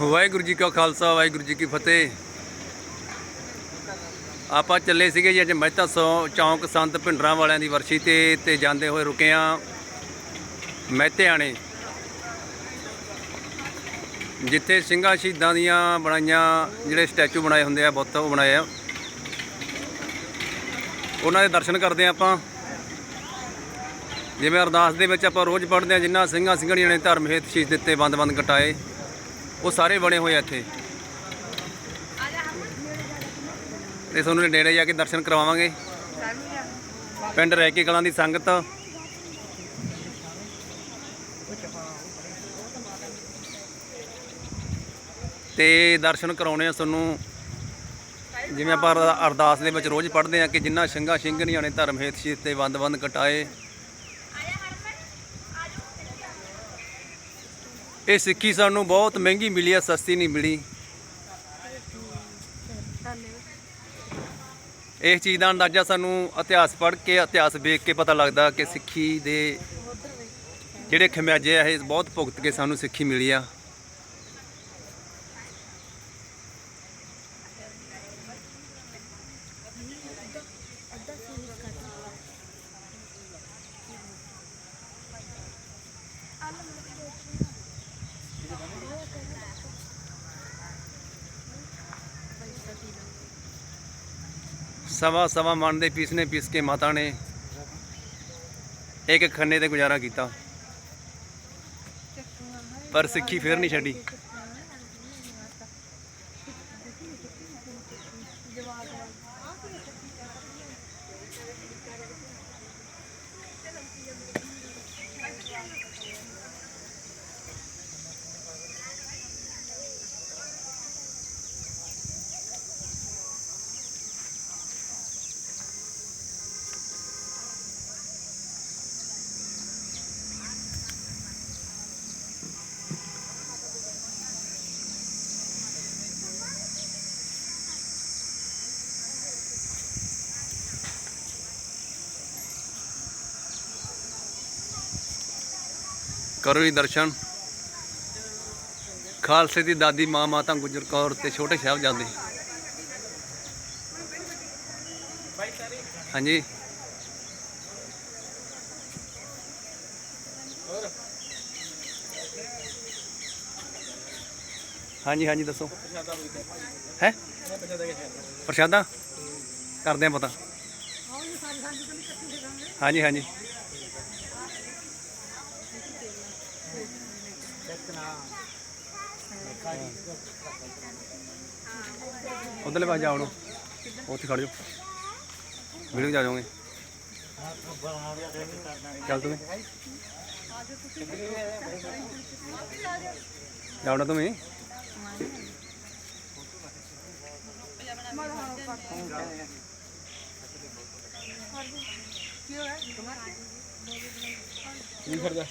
ਵਾਹਿਗੁਰੂ ਜੀ ਕਾ ਖਾਲਸਾ, ਵਾਹਿਗੁਰੂ ਜੀ ਕੀ ਫਤਿਹ। ਆਪਾਂ ਚੱਲੇ ਸੀਗੇ ਜੀ ਅੱਜ ਮਹਿਤਾ ਸੌ ਚੌਂਕ ਸੰਤ ਭਿੰਡਰਾਂ ਵਾਲਿਆਂ ਦੀ ਵਰਸ਼ੀ ਤੇ ਤੇ ਜਾਂਦੇ ਹੋਏ ਰੁਕੇ ਆ ਮਹਿਤਿਆਣੇ। ਜਿੱਥੇ ਸਿੰਘਾਂ ਸ਼ਹੀਦਾਂ ਦੀਆਂ ਬਣਾਈਆਂ ਜਿਹੜੇ ਸਟੈਚੂ ਬਣਾਏ ਹੁੰਦੇ ਆ, ਬੁੱਤ ਉਹ ਬਣਾਏ ਆ। ਉਹਨਾਂ ਦੇ ਦਰਸ਼ਨ ਕਰਦੇ ਆ ਆਪਾਂ। ਜਿਵੇਂ ਅਰਦਾਸ ਦੇ ਵਿੱਚ ਆਪਾਂ ਰੋਜ਼ ਪੜ੍ਹਦੇ ਆ ਜਿਨ੍ਹਾਂ ਸਿੰਘਾਂ ਸਿੰਘਣੀਆਂ ਨੇ ਧਰਮ ਹੇਤ ਸ਼ੀਸ਼ ਦਿੱਤੇ, ਬੰਦ-ਬੰਦ ਕਟਾਏ। ਉਹ ਸਾਰੇ ਬਣੇ ਹੋਏ ਆ ਇੱਥੇ। ਤੇ ਤੁਹਾਨੂੰ ਨੇੜੇ ਜਾ ਕੇ ਦਰਸ਼ਨ ਕਰਵਾਵਾਂਗੇ ਪਿੰਡ ਰਹਿ ਕੇ ਕਲਾਂ ਦੀ ਸੰਗਤ। ਤੇ ਦਰਸ਼ਨ ਕਰਾਉਣੇ ਆ ਤੁਹਾਨੂੰ। ਜਿਵੇਂ ਆਪਾਂ ਅਰਦਾਸ ਦੇ ਵਿੱਚ ਰੋਜ਼ ਪੜ੍ਹਦੇ ਆ ਕਿ ਜਿਨ੍ਹਾਂ ਸਿੰਘਾਂ ਸਿੰਘਣੀਆਂ ਨੇ ਧਰਮ ਹੇਤ ਸ਼ੀਸ਼ ਤੇ ਵੰਦ ਵੰਦ ਕਟਾਏ। ਇਹ ਸਿੱਖੀ ਸਾਨੂੰ ਬਹੁਤ ਮਹਿੰਗੀ ਮਿਲੀ ਆ, ਸਸਤੀ ਨਹੀਂ ਮਿਲੀ। ਇਸ ਚੀਜ਼ ਦਾ ਅੰਦਾਜ਼ਾ ਸਾਨੂੰ ਇਤਿਹਾਸ ਪੜ੍ਹ ਕੇ, ਇਤਿਹਾਸ ਵੇਖ ਕੇ ਪਤਾ ਲੱਗਦਾ ਕਿ ਸਿੱਖੀ ਦੇ ਜਿਹੜੇ ਖਮਿਆਜੇ ਆ, ਇਹ ਬਹੁਤ ਭੁਗਤ ਕੇ ਸਾਨੂੰ ਸਿੱਖੀ ਮਿਲੀ ਆ। ਸਵਾ ਸਵਾ ਮਨ ਦੇ ਪੀਸਨੇ ਪੀਸ ਕੇ ਮਾਤਾ ਨੇ ਇੱਕ ਖੰਨੇ ਤੇ ਗੁਜ਼ਾਰਾ ਕੀਤਾ। ਪਰ ਸਿੱਖੀ ਫੇਰ ਨਹੀਂ ਛੱਡੀ। ਕਰੋ ਜੀ ਦਰਸ਼ਨ। ਖਾਲਸੇ ਦੀ ਦਾਦੀ ਮਾਂ ਮਾਤਾ ਗੁਜਰ ਕੌਰ ਤੇ ਛੋਟੇ ਸਾਹਿਬਜ਼ਾਦੇ। ਹਾਂਜੀ। ਹਾਂਜੀ ਹਾਂਜੀ, ਦੱਸੋ। ਹੈ? ਪ੍ਰਸ਼ਾਦਾ? ਕਰਦੇ ਆ ਪਤਾ। ਹਾਂਜੀ ਹਾਂਜੀ। ਉਧਰਲੇ ਪਾਸੇ ਜਾਓ ਨੂੰ ਉੱਥੇ ਖੜ ਜਾਓ ਵੀਡੀਓ ਜਾ ਜਾਓਗੇ ਚੱਲ ਤੂੰ ਜਾਉਣਾ ਤੂੰ ਕੀ ਹੋਇਆ ਨਹੀਂ ਖੜਦਾ